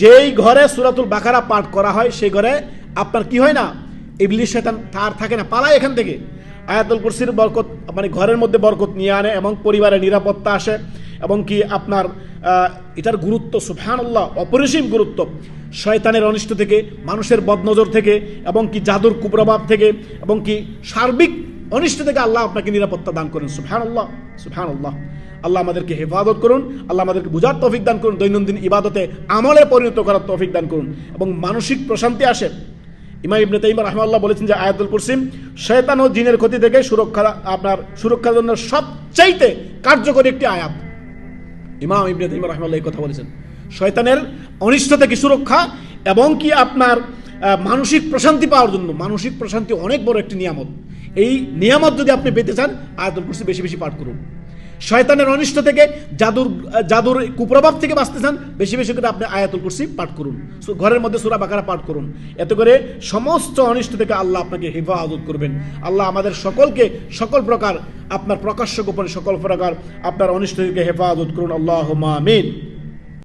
যেই ঘরে সুরাতুল বাকারা পাঠ করা হয়, সেই ঘরে আপনার কি হয় না? ইবলিশ শয়তান তার থাকে না, পালায় এখান থেকে। আয়াতুল কুরসির বরকত মানে ঘরের মধ্যে বরকত নিয়ে আনে এবং পরিবারের নিরাপত্তা আসে। এবং কি আপনার এটার গুরুত্ব সুফহানাল্লাহ অপরিসীম গুরুত্ব। শয়তানের অনিষ্ট থেকে, মানুষের বদনজর থেকে, এবং কি জাদুর কুপ্রভাব থেকে, এবং কি সার্বিক অনিষ্ট থেকে আল্লাহ আপনাকে নিরাপত্তা দান করেন সুফহানাল্লাহ সুফহানাল্লাহ আল্লাহ আল্লাহ আমাদেরকে হেফাজত করুন, আল্লাহ আমাদেরকে বুঝার তৌফিক দান করুন, দৈনন্দিন ইবাদতে আমলে পরিণত করার তৌফিক দান করুন এবং মানসিক প্রশান্তি আসে। ইমাম ইবনে তাইমা রাহমাল্লাহ বলেছেন যে আয়াতুল কুরসিম শয়তান ও জিনের ক্ষতি থেকে সুরক্ষা, আপনার সুরক্ষার জন্য সবচাইতে কার্যকরী একটি আয়াত। ইমাম ইবনে তাইমা রাহমাল্লাহ এই কথা বলেছেন। শয়তানের অনিষ্ট থেকে সুরক্ষা এবং কি আপনার মানসিক প্রশান্তি পাওয়ার জন্য, মানসিক প্রশান্তি অনেক বড় একটি নিয়ামত। এই নিয়ামত যদি আপনি পেতে চান, আয়াতুল কুরসি বেশি বেশি পাঠ করুন। শয়তানের অনিষ্ট থেকে জাদুর জাদুর কুপ্রভাব থেকে বাঁচতে চান, বেশি বেশি করে আপনি আয়াতুল কুরসি পাঠ করুন। ঘরের মধ্যে সুরা বাকারা পাঠ করুন। এতে করে সমস্ত অনিষ্ট থেকে আল্লাহ আপনাকে হেফাজত করবেন। আল্লাহ আমাদের সকলকে সকল প্রকার, আপনার প্রকাশ্য গোপনে সকল প্রকার আপনার অনিষ্ট থেকে হেফাজত করুন। আল্লাহ আমিন।